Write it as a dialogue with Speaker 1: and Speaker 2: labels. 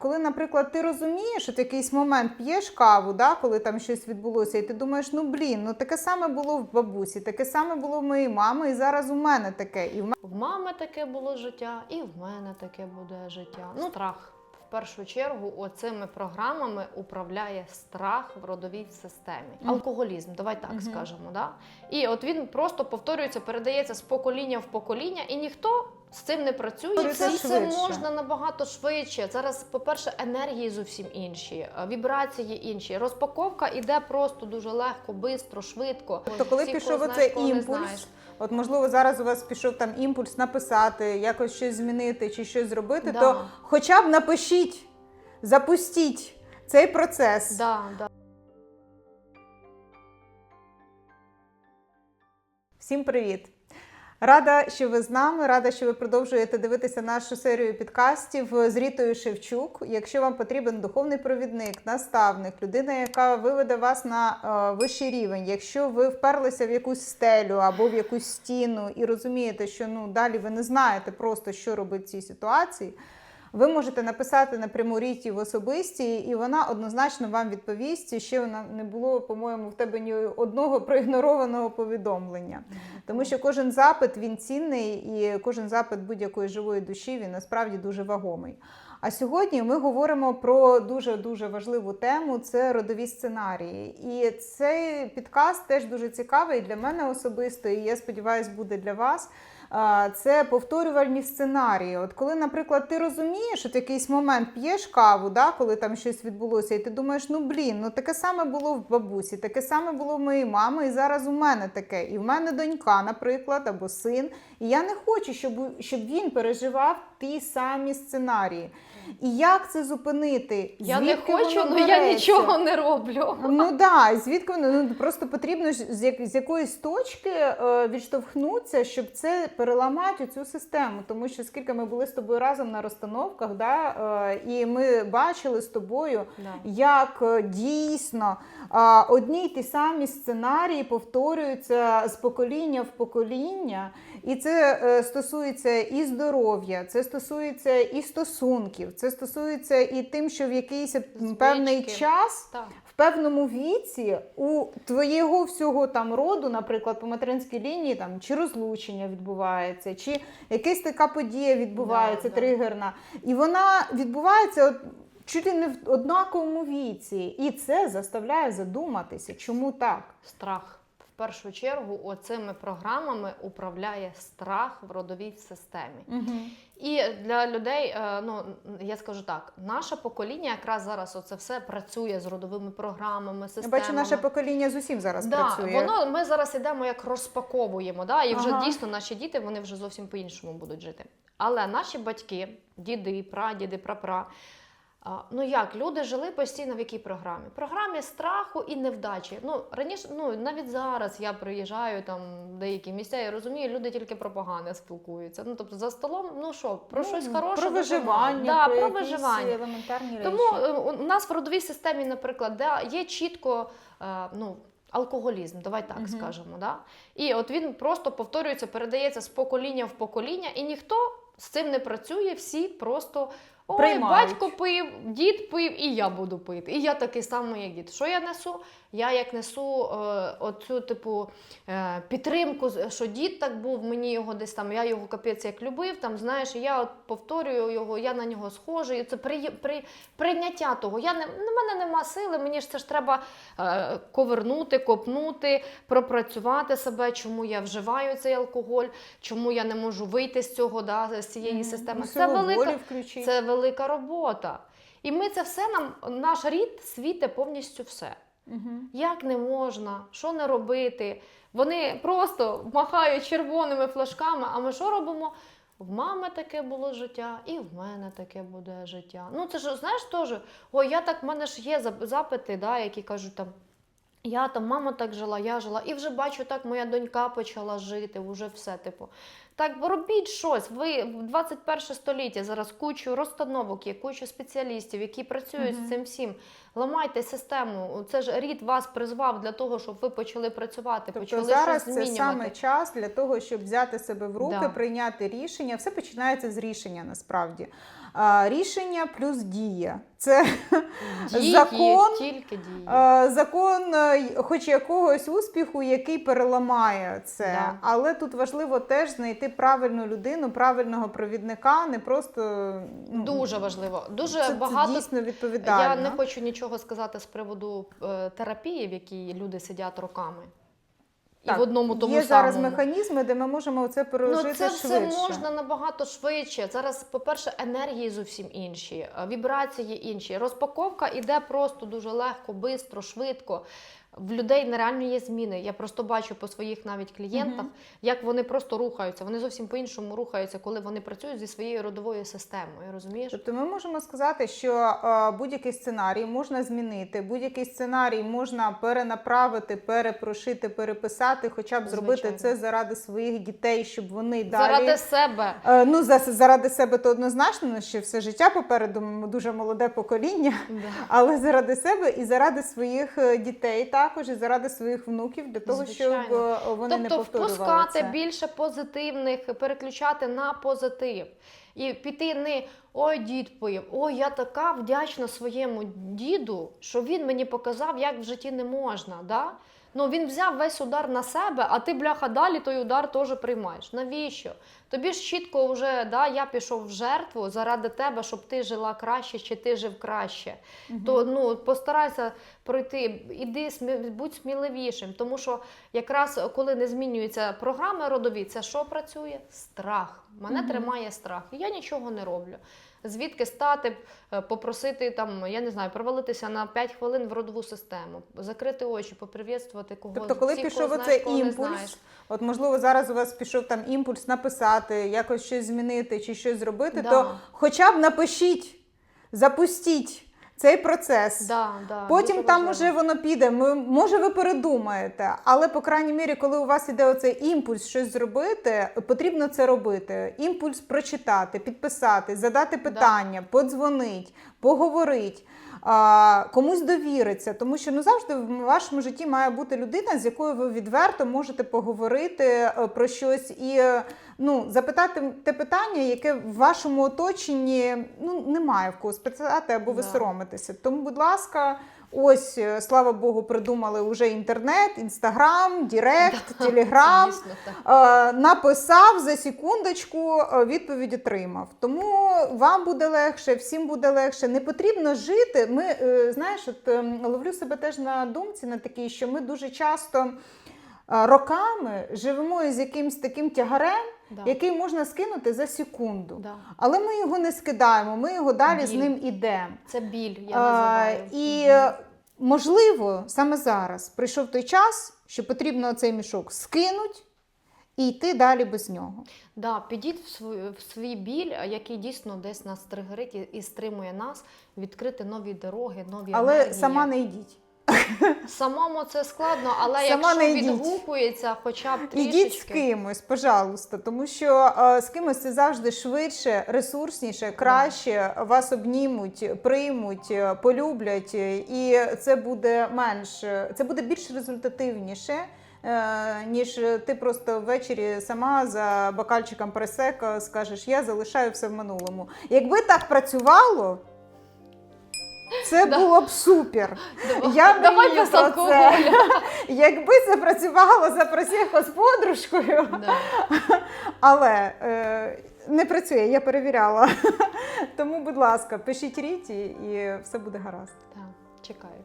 Speaker 1: коли, наприклад, ти розумієш, от якийсь момент п'єш каву, да, коли там щось відбулося, і ти думаєш, ну блін, ну таке саме було в бабусі, таке саме було в моєї мами, і зараз у мене таке. І в мене
Speaker 2: В мами таке було життя, і в мене таке буде життя. Ну, страх. В першу чергу, оцими програмами управляє страх в родовій системі.
Speaker 1: Мгм.
Speaker 2: Алкоголізм, давай так
Speaker 1: Мгм.
Speaker 2: скажемо. Да? І от він просто повторюється, передається з покоління в покоління, і ніхто з цим не працює.
Speaker 1: Це
Speaker 2: І це, це можна набагато швидше. Зараз, по-перше, енергії зовсім інші, е, вібрації інші. Розпаковка іде просто дуже легко, швидко, швидко.
Speaker 1: Тобто, коли
Speaker 2: Всі,
Speaker 1: пішов оцей імпульс. От можливо зараз у вас пішов там імпульс написати, якось щось змінити чи щось зробити,
Speaker 2: Да.
Speaker 1: то хоча б напишіть, запустіть цей процес.
Speaker 2: Да, да.
Speaker 1: Всім привіт! Рада, що ви з нами. Рада, що ви продовжуєте дивитися нашу серію підкастів з Рітою Шевчук. Якщо вам потрібен духовний провідник, наставник, людина, яка виведе вас на е, вищий рівень, якщо ви вперлися в якусь стелю або в якусь стіну і розумієте, що ну далі ви не знаєте просто, що робити в цій ситуації. Ви можете написати напряму Ріті в особисті, і вона однозначно вам відповість. Ще вона не було, по-моєму, в тебе ні одного проігнорованого повідомлення. Тому що кожен запит він цінний, і кожен запит будь-якої живої душі він насправді дуже вагомий. А сьогодні ми говоримо про дуже дуже важливу тему це родові сценарії. І цей підкаст теж дуже цікавий для мене особисто, і я сподіваюся, буде для вас. Це повторювальні сценарії. От коли, наприклад, ти розумієш, от якийсь момент п'єш каву, да, коли там щось відбулося, і ти думаєш, ну блін, ну таке саме було в бабусі, таке саме було в моєї мами, і зараз у мене таке. І в мене донька, наприклад, або син. І я не хочу, щоб, щоб він переживав ті самі сценарії. І як це зупинити?
Speaker 2: Я не хочу, але я нічого не роблю.
Speaker 1: Ну да, звідки воно ну, просто потрібно з, як, з якоїсь точки е, відштовхнутися, щоб це переламати цю систему. Тому що скільки ми були з тобою разом на розстановках, да, е, і ми бачили з тобою,
Speaker 2: Да.
Speaker 1: як е, дійсно е, одні й ті самі сценарії повторюються з покоління в покоління. І це е, стосується і здоров'я, це стосується і стосунків, це стосується і тим, що в якийсь певний час
Speaker 2: Так.
Speaker 1: в певному віці у твоєго всього там роду, наприклад, по материнській лінії, там чи розлучення відбувається, чи якась така подія відбувається
Speaker 2: Да, да.
Speaker 1: тригерна, і вона відбувається от. Чуть ли не в однаковому віці, і це заставляє задуматися, чому так.
Speaker 2: Страх. Першу чергу, оцими програмами управляє страх в родовій системі.
Speaker 1: Угу.
Speaker 2: І для людей, е, ну я скажу так, наше покоління якраз зараз оце все працює з родовими програмами,
Speaker 1: Я бачу, наше покоління з усім зараз
Speaker 2: да,
Speaker 1: працює.
Speaker 2: Воно ми зараз ідемо як розпаковуємо, да, і вже
Speaker 1: Ага.
Speaker 2: дійсно наші діти вони вже зовсім по-іншому будуть жити. Але наші батьки, діди, прадіди, прапра. а, Ну як люди жили постійно в якій програмі? Програмі страху і невдачі. Ну раніше, ну навіть зараз я приїжджаю там в деякі місця. Я розумію, люди тільки про погане спілкуються. Ну тобто за столом, ну що, про
Speaker 1: Ну,
Speaker 2: щось хороше
Speaker 1: про виживання.
Speaker 2: Да,
Speaker 1: про,
Speaker 2: про виживання.
Speaker 1: елементарні речі.
Speaker 2: Тому е, у нас в родовій системі, наприклад, де є чітко е, ну, алкоголізм, давай так
Speaker 1: Мгм.
Speaker 2: скажемо. Да? І от він просто повторюється, передається з покоління в покоління, і ніхто з цим не працює, всі просто. Ой,
Speaker 1: Приймають.
Speaker 2: батько пив, дід пив, і я буду пити. І я такий самий, як дід. Що я несу? Я як несу е, оцю типу е, підтримку, що дід так був, мені його десь там, я його капець як любив. Там знаєш, і я от повторюю його, я на нього схожий. І це при, при, прийняття того. Я не в мене нема сили, мені ж це ж треба е, ковернути, копнути, пропрацювати себе, чому я вживаю цей алкоголь, чому я не можу вийти з цього, да, з цієї системи.
Speaker 1: Ну,
Speaker 2: Це велика, це велика робота. І ми це все нам, наш рід світить повністю все.
Speaker 1: Мгм.
Speaker 2: Як не можна, що не робити? Вони просто махають червоними флажками. А ми що робимо? В мами таке було життя, і в мене таке буде життя. Ну це ж знаєш теж, ой, я так в мене ж є запити, да, які кажуть там. Я там, мама так жила, я жила, і вже бачу, так моя донька почала жити, вже все. Типу, Так робіть щось. Ви в 21 століття зараз кучу розстановок є, кучу спеціалістів, які працюють
Speaker 1: Мгм.
Speaker 2: з цим всім. Ламайте систему. Це ж рід вас призвав для того, щоб ви почали працювати,
Speaker 1: Тобто
Speaker 2: почали
Speaker 1: зараз
Speaker 2: щось
Speaker 1: це саме час для того, щоб взяти себе в руки,
Speaker 2: Да.
Speaker 1: прийняти рішення. Все починається з рішення насправді. А, рішення плюс дія. Це
Speaker 2: Дії,
Speaker 1: закон,
Speaker 2: тільки дії.
Speaker 1: Закон, е, хоч якогось успіху, який переламає це,
Speaker 2: Да.
Speaker 1: але тут важливо теж знайти правильну людину, правильного провідника, не просто ну,
Speaker 2: Дуже важливо. Дуже
Speaker 1: це,
Speaker 2: багато
Speaker 1: це дійсно відповідально.
Speaker 2: Я не хочу нічого сказати з приводу е, терапії, в якій люди сидять роками.
Speaker 1: Так,
Speaker 2: і в одному тому
Speaker 1: Є зараз
Speaker 2: самому.
Speaker 1: механізми, де ми можемо це пережити
Speaker 2: Ну, це
Speaker 1: швидше.
Speaker 2: все можна набагато швидше. Зараз, по-перше, енергії зовсім інші, е, вібрації інші. Розпаковка іде просто дуже легко, швидко, швидко. В людей нереально є зміни. Я просто бачу по своїх навіть клієнтах,
Speaker 1: Мгм.
Speaker 2: як вони просто рухаються. Вони зовсім по-іншому рухаються, коли вони працюють зі своєю родовою системою. Розумієш?
Speaker 1: Тобто ми можемо сказати, що е, будь-який сценарій можна змінити, будь-який сценарій можна перенаправити, перепрошити, переписати, хоча б зробити
Speaker 2: Звичайно.
Speaker 1: це заради своїх дітей, щоб вони далі
Speaker 2: Заради себе.
Speaker 1: Е, Ну, за- заради себе то однозначно, ну, ще все життя попереду дуже молоде покоління,
Speaker 2: Да.
Speaker 1: але заради себе і заради своїх е, дітей також, і заради своїх внуків, для того,
Speaker 2: Звичайно.
Speaker 1: щоб вони вони не
Speaker 2: тобто
Speaker 1: повторювали
Speaker 2: впускати
Speaker 1: це.
Speaker 2: більше позитивних, переключати на позитив. І піти не ой, дід пив, ой, я така вдячна своєму діду, що він мені показав, як в житті не можна. Да? Ну він взяв весь удар на себе, а ти, бляха, далі той удар теж приймаєш. Навіщо? Тобі ж чітко вже да, я пішов в жертву заради тебе, щоб ти жила краще, чи ти жив краще.
Speaker 1: Мгм.
Speaker 2: То ну постарайся пройти, іди будь сміливішим, тому що якраз коли не змінюються програми родові, це що працює? Страх. Мене
Speaker 1: Мгм.
Speaker 2: тримає страх. І я нічого не роблю. Звідки стати, е, попросити там, я не знаю, провалитися на 5 хвилин в родову систему, закрити очі, попривітствувати когось.
Speaker 1: Тобто, коли
Speaker 2: Всі,
Speaker 1: пішов оцей імпульс, от можливо зараз у вас пішов там імпульс написати, якось щось змінити чи щось зробити,
Speaker 2: Да.
Speaker 1: то хоча б напишіть, запустіть цей процес.
Speaker 2: Да, да,
Speaker 1: Потім там
Speaker 2: важливо.
Speaker 1: уже воно піде. Ми, може, ви передумаєте, але по крайній мірі, коли у вас іде оцей імпульс щось зробити, потрібно це робити. Імпульс прочитати, підписати, задати питання, подзвонить, поговорить. Комусь довіриться, тому що ну завжди в вашому житті має бути людина, з якою ви відверто можете поговорити е, про щось і е, ну запитати те питання, яке в вашому оточенні ну немає в кого спитати або ви
Speaker 2: Да.
Speaker 1: соромитеся. Тому, будь ласка, ось е, слава Богу, придумали вже інтернет, інстаграм, Дірект, Телеграм. Е, написав за секундочку, е, відповідь отримав. Тому вам буде легше, всім буде легше. Не потрібно жити. Ми знаєш, от ем, ловлю себе теж на думці на такій, що ми дуже часто роками живемо із якимсь таким тягарем,
Speaker 2: Да.
Speaker 1: який можна скинути за секунду.
Speaker 2: Да.
Speaker 1: Але ми його не скидаємо, ми його далі з ним ідемо.
Speaker 2: Це біль, я
Speaker 1: А, і можливо, саме зараз прийшов той час, що потрібно цей мішок скинуть і йти далі без нього.
Speaker 2: Да, підіть в свій, в свій біль, який дійсно десь нас тригерить і, і стримує нас відкрити нові дороги, нові
Speaker 1: Але
Speaker 2: енергії.
Speaker 1: сама не йдіть.
Speaker 2: Самому це складно, але
Speaker 1: Сама
Speaker 2: якщо відгукується, хоча б трішечки.
Speaker 1: Ідіть з кимось, пожалуйста, тому що е, з кимось це завжди швидше, ресурсніше, краще вас обнімуть, приймуть, е, полюблять, е, і це буде менш, е, це буде більш результативніше. Ніж ти просто ввечері сама за бокальчиком пресека скажеш, я залишаю все в минулому. Якби так працювало, це
Speaker 2: Да.
Speaker 1: було б супер. Я мрію про це. Якби це працювало за просіхо з подружкою,
Speaker 2: Да.
Speaker 1: але е, не працює, я перевіряла. Тому, будь ласка, пишіть ріті і все буде гаразд.
Speaker 2: Так, чекаю.